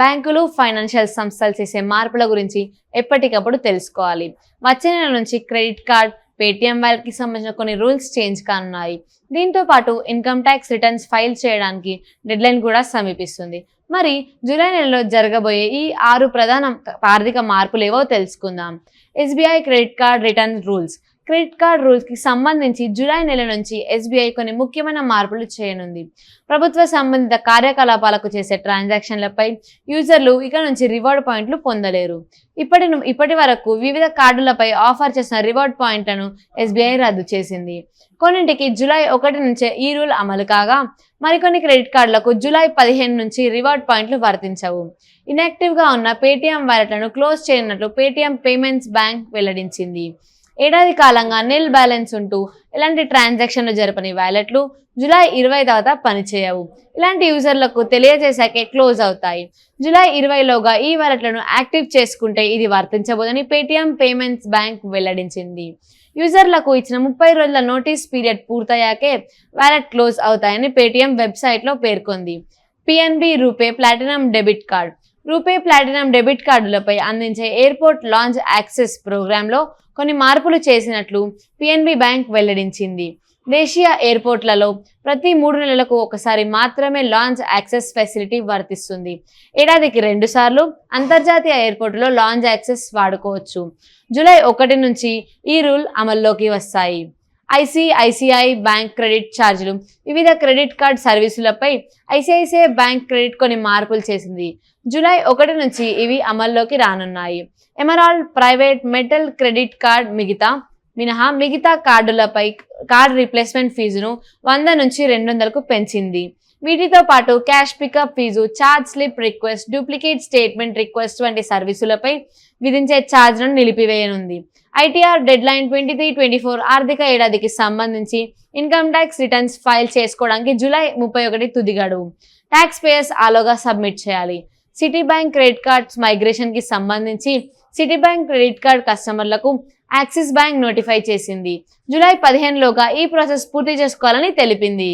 బ్యాంకులు ఫైనాన్షియల్ సంస్థలు చేసే మార్పుల గురించి ఎప్పటికప్పుడు తెలుసుకోవాలి. వచ్చే నెల నుంచి క్రెడిట్ కార్డ్ పేటిఎం వాళ్ళకి సంబంధించిన కొన్ని రూల్స్ చేంజ్ కానున్నాయి. దీంతో పాటు ఇన్కమ్ ట్యాక్స్ రిటర్న్స్ ఫైల్ చేయడానికి డెడ్లైన్ కూడా సమీపిస్తుంది. మరి జూలై నెలలో జరగబోయే ఈ ఆరు ప్రధాన ఆర్థిక మార్పులు ఏవో తెలుసుకుందాం. SBI credit card return rules. Credit card రూల్స్కి సంబంధించి జూలై నెల నుంచి ఎస్బీఐ కొన్ని ముఖ్యమైన మార్పులు చేయనుంది. ప్రభుత్వ సంబంధిత కార్యకలాపాలకు చేసే ట్రాన్సాక్షన్లపై యూజర్లు ఇక నుంచి రివార్డ్ పాయింట్లు పొందలేరు. ఇప్పటి ను- ఇప్పటి వరకు వివిధ కార్డులపై ఆఫర్ చేసిన రివార్డ్ పాయింట్లను ఎస్బీఐ రద్దు చేసింది. కొన్నింటికి జూలై ఒకటి నుంచే ఈ రూల్ అమలు కాగా మరికొన్ని క్రెడిట్ కార్డులకు జూలై పదిహేను నుంచి రివార్డ్ పాయింట్లు వర్తించవు. ఇనాక్టివ్గా ఉన్న పేటీఎం వ్యాలెట్లను క్లోజ్ చేయనున్నట్లు పేటీఎం పేమెంట్స్ బ్యాంక్ వెల్లడించింది. ఏడాది కాలంగా నిల్ బ్యాలెన్స్ ఉంటూ ఎలాంటి ట్రాన్సాక్షన్లు జరపని వ్యాలెట్లు జూలై ఇరవై తర్వాత పనిచేయవు. ఇలాంటి యూజర్లకు తెలియజేశాకే క్లోజ్ అవుతాయి. జూలై ఇరవైలోగా ఈ వ్యాలెట్లను యాక్టివ్ చేసుకుంటే ఇది వర్తించబోదని పేటీఎం పేమెంట్స్ బ్యాంక్ వెల్లడించింది. యూజర్లకు ఇచ్చిన ముప్పై రోజుల నోటీస్ పీరియడ్ పూర్తయ్యాకే వ్యాలెట్ క్లోజ్ అవుతాయని పేటీఎం వెబ్సైట్లో పేర్కొంది. PNB RuPay platinum debit card. RuPay platinum debit కార్డులపై అందించే ఎయిర్పోర్ట్ లాంచ్ యాక్సెస్ ప్రోగ్రాంలో కొన్ని మార్పులు చేసినట్లు పిఎన్బి బ్యాంక్ వెల్లడించింది. దేశీయ ఎయిర్పోర్ట్లలో ప్రతి మూడు నెలలకు ఒకసారి మాత్రమే లాంచ్ యాక్సెస్ ఫెసిలిటీ వర్తిస్తుంది. ఏడాదికి రెండు సార్లు అంతర్జాతీయ ఎయిర్పోర్టులో లాంచ్ యాక్సెస్ వాడుకోవచ్చు. జూలై ఒకటి నుంచి ఈ రూల్ అమల్లోకి వస్తాయి. ఐసిఐసిఐ బ్యాంక్ క్రెడిట్ ఛార్జీలు వివిధ క్రెడిట్ కార్డ్ సర్వీసులపై ఐసిఐసిఐ బ్యాంక్ క్రెడిట్ కొన్ని మార్పులు చేసింది. జూలై ఒకటి నుంచి ఇవి అమల్లోకి రానున్నాయి. Emerald private metal credit card మిగతా మినహా మిగతా కార్డులపై కార్డ్ రీప్లేస్మెంట్ ఫీజును వంద నుంచి రెండు వందలకు పెంచింది. వీటితో పాటు cash pickup fee charge slip request duplicate statement request వంటి సర్వీసులపై విధించే ఛార్జ్లను నిలిపివేయనుంది. ITR deadline twenty three twenty four ఆర్థిక ఏడాదికి సంబంధించి ఇన్కమ్ ట్యాక్స్ రిటర్న్స్ ఫైల్ చేసుకోవడానికి జూలై ముప్పై ఒకటి తుది గడువు. ట్యాక్స్ పేయర్స్ ఆలోగా సబ్మిట్ చేయాలి. సిటీ బ్యాంక్ క్రెడిట్ కార్డ్స్ మైగ్రేషన్కి సంబంధించి సిటీ బ్యాంక్ క్రెడిట్ కార్డ్ కస్టమర్లకు యాక్సిస్ బ్యాంక్ నోటిఫై చేసింది. జూలై పదిహేనులోగా ఈ ప్రాసెస్ పూర్తి చేసుకోవాలని తెలిపింది.